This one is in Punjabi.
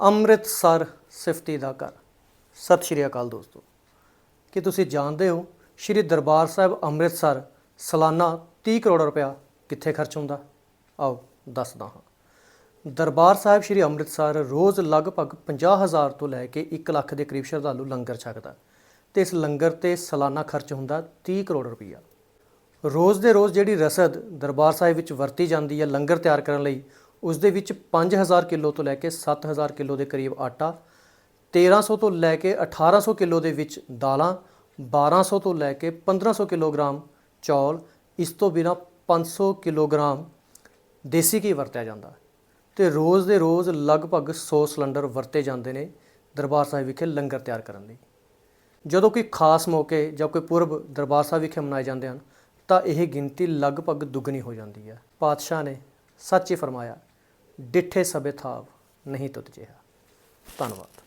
ਅੰਮ੍ਰਿਤਸਰ ਸਿਫਤੀ ਦਾ ਘਰ। ਸਤਿ ਸ਼੍ਰੀ ਅਕਾਲ ਦੋਸਤੋ। ਕੀ ਤੁਸੀਂ ਜਾਣਦੇ ਹੋ ਸ਼੍ਰੀ ਦਰਬਾਰ ਸਾਹਿਬ ਅੰਮ੍ਰਿਤਸਰ ਸਾਲਾਨਾ 30 ਕਰੋੜ ਰੁਪਇਆ ਕਿੱਥੇ ਖਰਚ ਹੁੰਦਾ? ਆਓ ਦੱਸਦਾ ਹਾਂ। ਦਰਬਾਰ ਸਾਹਿਬ ਸ਼੍ਰੀ ਅੰਮ੍ਰਿਤਸਰ ਰੋਜ਼ ਲਗਭਗ 50000 ਤੋਂ ਲੈ ਕੇ 1 ਲੱਖ ਦੇ ਕਰੀਬ ਸ਼ਰਧਾਲੂ ਲੰਗਰ ਛਕਦਾ ਤੇ ਇਸ ਲੰਗਰ ਤੇ ਸਾਲਾਨਾ ਖਰਚ ਹੁੰਦਾ 30 ਕਰੋੜ ਰੁਪਈਆ ਰੋਜ਼ ਦੇ ਰੋਜ਼ ਜਿਹੜੀ ਰਸਦ ਦਰਬਾਰ ਸਾਹਿਬ ਵਿੱਚ ਵਰਤੀ ਜਾਂਦੀ ਹੈ ਲੰਗਰ ਤਿਆਰ ਕਰਨ ਲਈ ਉਸ ਦੇ ਵਿੱਚ 5000 ਕਿਲੋ ਤੋਂ ਲੈ ਕੇ 7000 ਕਿਲੋ ਦੇ ਕਰੀਬ ਆਟਾ 1300 ਤੋਂ ਲੈ ਕੇ 1800 ਕਿਲੋ ਦੇ ਵਿੱਚ ਦਾਲਾਂ 1200 ਤੋਂ ਲੈ ਕੇ 1500 ਕਿਲੋਗ੍ਰਾਮ ਚੌਲ, ਇਸ ਤੋਂ ਬਿਨਾ 500 ਕਿਲੋਗ੍ਰਾਮ ਦੇਸੀ ਘੀ ਵਰਤਿਆ ਜਾਂਦਾ। ਤੇ ਰੋਜ਼ ਦੇ ਰੋਜ਼ ਲਗਭਗ 100 ਸਿਲੰਡਰ ਵਰਤੇ ਜਾਂਦੇ ਨੇ ਦਰਬਾਰ ਸਾਹਿਬ ਵਿਖੇ ਲੰਗਰ ਤਿਆਰ ਕਰਨ ਲਈ। ਜਦੋਂ ਕੋਈ ਖਾਸ ਮੌਕੇ ਜਾਂ ਕੋਈ ਪੁਰਬ ਦਰਬਾਰ ਸਾਹਿਬ ਵਿਖੇ ਮਨਾਏ ਜਾਂਦੇ ਹਨ, ਤਾਂ ਇਹ ਗਿਣਤੀ ਲਗਭਗ ਦੁੱਗਣੀ ਹੋ ਜਾਂਦੀ ਹੈ। ਪਾਤਸ਼ਾਹ ਨੇ ਸੱਚ ਹੀ ਫਰਮਾਇਆ ਡਿੱਠੇ ਸਭੇ ਥਾਵ ਨਹੀਂ ਤੁਧ ਜਿਹਾ। ਧੰਨਵਾਦ।